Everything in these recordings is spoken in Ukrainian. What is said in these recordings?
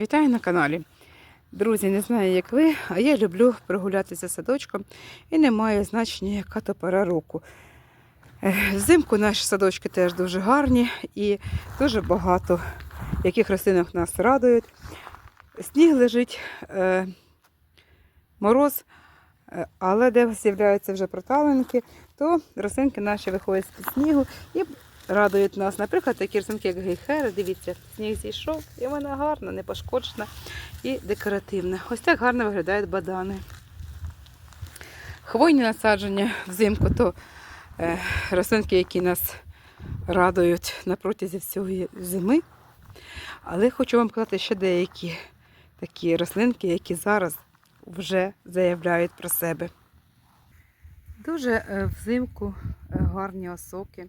Вітаю на каналі. Друзі, не знаю, як ви, а я люблю прогулятися садочком і не має значення, яка то пора року. Взимку наші садочки теж дуже гарні і дуже багато яких рослинок нас радують. Сніг лежить, е, мороз, е, але де з'являються вже проталинки, то рослинки наші виходять з-під снігу і радують нас. Наприклад, такі рослинки, як гейхери, дивіться, сніг зійшов, і вона гарна, не пошкоджена і декоративна. Ось так гарно виглядають бадани. Хвойні насадження взимку то е, рослинки, які нас радують на протязі всієї зими. Але хочу вам сказати ще деякі такі рослинки, які зараз вже заявляють про себе. Дуже е, взимку гарні осоки.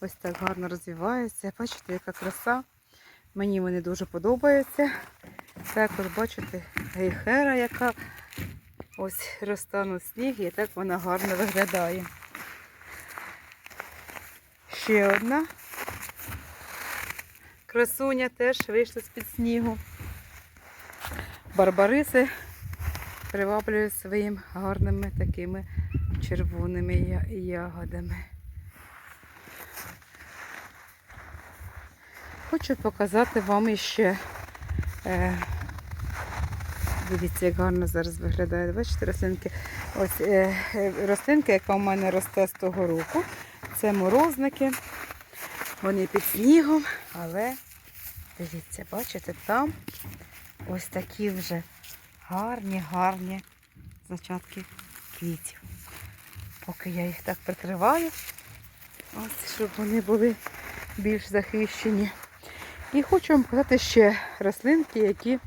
Ось так гарно розвиваються. Бачите, яка краса. Мені вони дуже подобаються. Також бачите, гейхера, яка ось розтанув сніг, і так вона гарно виглядає. Ще одна красуня теж вийшла з-під снігу. Барбариси приваблюють своїм гарними такими червоними ягодами. Хочу показати вам іще. Е, дивіться, як гарно зараз виглядає. Бачите, рослинки. Ось е, е, рослинка, яка у мене росте з того року. Це морозники. Вони під снігом, але дивіться, бачите, там ось такі вже гарні, гарні зачатки квітів. Поки я їх так прикриваю, ось, щоб вони були більш захищені. І хочу вам показати ще рослинки, які,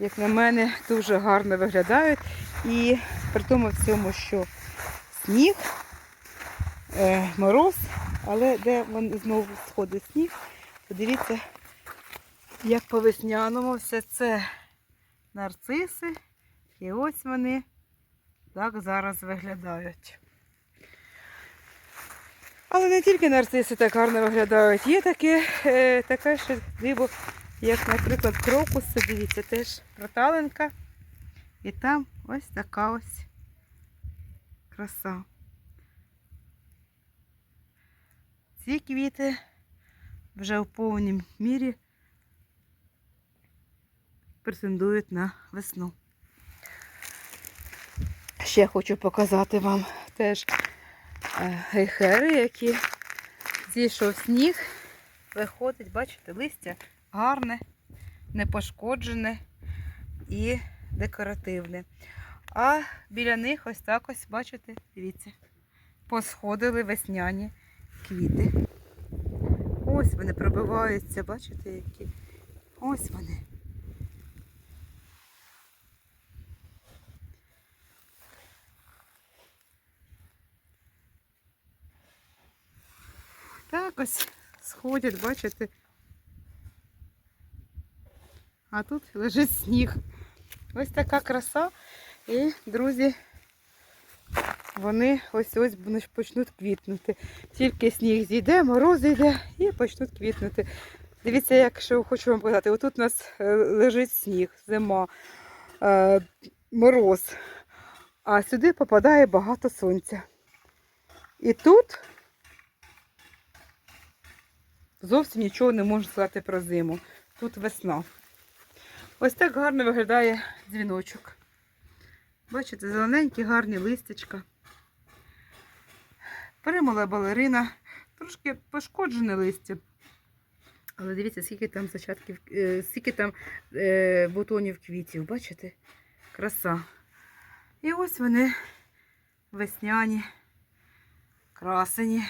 як на мене, дуже гарно виглядають. І при тому всьому, що сніг, е, мороз, але де він знову сходить сніг, подивіться, як по весняному все це нарциси. І ось вони так зараз виглядають. Але не тільки нарциси так гарно виглядають. Є таке, е, таке ще диво, як, наприклад, крокуси. Дивіться, теж проталинка. І там ось така ось краса. Ці квіти вже в повній мірі претендують на весну. Ще хочу показати вам теж гейхери, які зійшов сніг. Виходить, бачите, листя гарне, не пошкоджене і декоративне. А біля них ось так ось, бачите, дивіться, посходили весняні квіти. Ось вони пробиваються, бачите, які. Ось вони. Так ось сходять, бачите. А тут лежить сніг. Ось така краса. І, друзі, вони ось ось почнуть квітнути. Тільки сніг зійде, мороз зійде і почнуть квітнути. Дивіться, як що хочу вам показати. Отут у нас е, лежить сніг, зима, е, мороз. А сюди попадає багато сонця. І тут зовсім нічого не можу сказати про зиму. Тут весна. Ось так гарно виглядає дзвіночок. Бачите, зелененькі, гарні листячка. Перемола балерина. Трошки пошкоджене листя. Але дивіться, скільки там зачатків, е, скільки там е, бутонів квітів. Бачите? Краса. І ось вони весняні, красені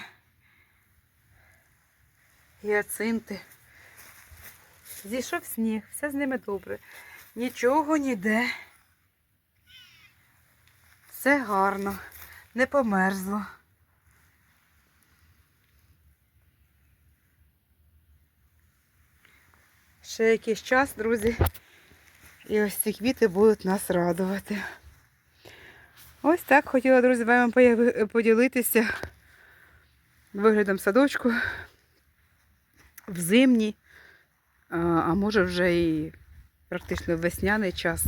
гіацинти. Зійшов сніг, все з ними добре. Нічого ніде. Все гарно, не померзло. Ще якийсь час, друзі, і ось ці квіти будуть нас радувати. Ось так хотіла, друзі, з поділитися виглядом садочку зимній, а, може вже і практично весняний час.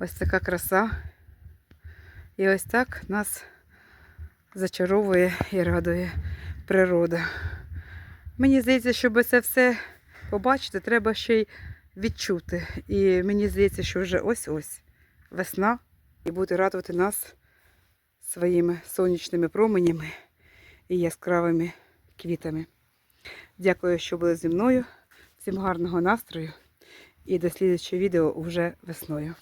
Ось така краса. І ось так нас зачаровує і радує природа. Мені здається, щоб це все побачити, треба ще й відчути. І мені здається, що вже ось-ось весна і буде радувати нас своїми сонячними променями і яскравими квітами. Дякую, що були зі мною. Всім гарного настрою і до слідчого відео вже весною.